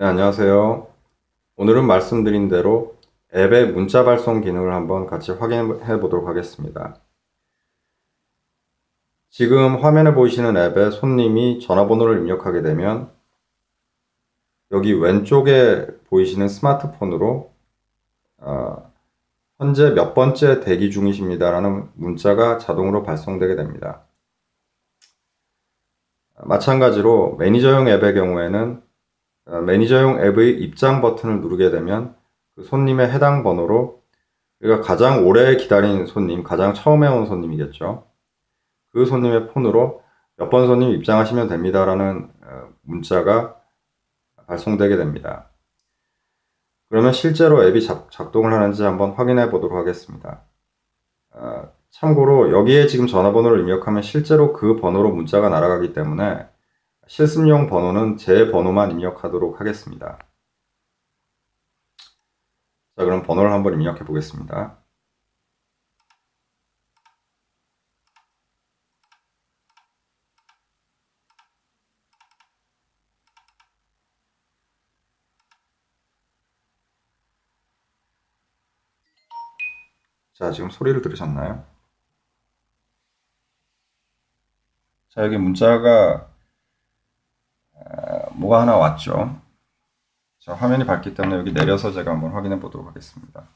네, 안녕하세요. 오늘은 말씀드린 대로 앱의 문자 발송 기능을 한번 같이 확인해 보도록 하겠습니다. 지금 화면에 보이시는 앱에 손님이 전화번호를 입력하게 되면 여기 왼쪽에 보이시는 스마트폰으로 어, 현재 몇 번째 대기 중이십니다라는 문자가 자동으로 발송되게 됩니다. 마찬가지로 매니저용 앱의 경우에는 어, 매니저용 앱의 입장 버튼을 누르게 되면 그 손님의 해당 번호로 우리가 가장 오래 기다린 손님, 가장 처음에 온 손님이겠죠. 그 손님의 폰으로 몇 번 손님 입장하시면 됩니다라는 어, 문자가 발송되게 됩니다. 그러면 실제로 앱이 작, 작동을 하는지 한번 확인해 보도록 하겠습니다. 어, 참고로 여기에 지금 전화번호를 입력하면 실제로 그 번호로 문자가 날아가기 때문에 실습용 번호는 제 번호만 입력하도록 하겠습니다. 자, 그럼 번호를 한번 입력해 보겠습니다. 자, 지금 소리를 들으셨나요? 자, 여기 문자가 아, 뭐가 하나 왔죠. 자, 화면이 밝기 때문에 여기 내려서 제가 한번 확인해 보도록 하겠습니다.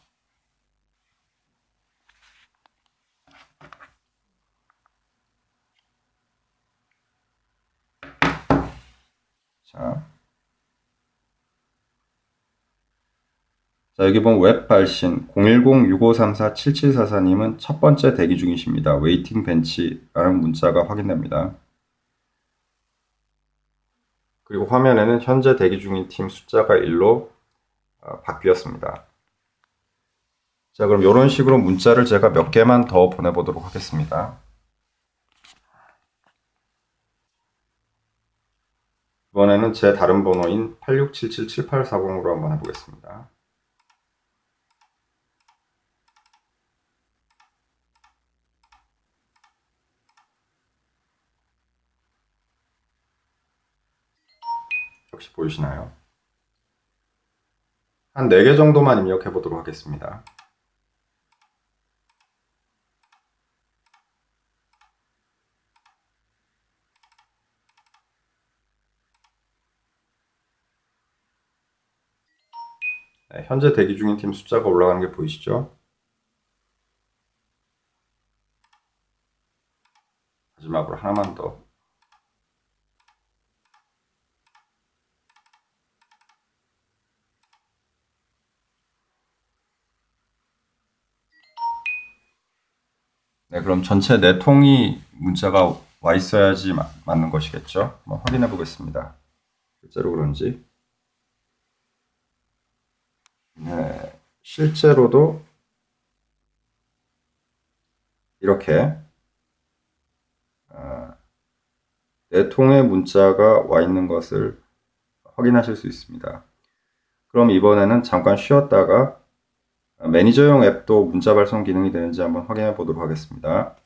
자. 자, 여기 보면 웹 발신 010-6534-7744님은 첫 번째 대기 중이십니다. 웨이팅 벤치라는 문자가 확인됩니다. 그리고 화면에는 현재 대기 중인 팀 숫자가 1로 어, 바뀌었습니다. 자, 그럼 이런 식으로 문자를 제가 몇 개만 더 보내보도록 하겠습니다. 이번에는 제 다른 번호인 86777840으로 한번 해보겠습니다. 혹시 보이시나요? 한 4개 정도만 입력해 보도록 하겠습니다. 네, 현재 대기 중인 팀 숫자가 올라가는 게 보이시죠? 마지막으로 하나만 더 네, 그럼 전체 네 통이 문자가 와 있어야지 마, 맞는 것이겠죠? 한번 확인해 보겠습니다. 실제로 그런지. 네, 실제로도 이렇게 어, 네 통의 문자가 와 있는 것을 확인하실 수 있습니다. 그럼 이번에는 잠깐 쉬었다가 매니저용 앱도 문자 발송 기능이 되는지 한번 확인해 보도록 하겠습니다.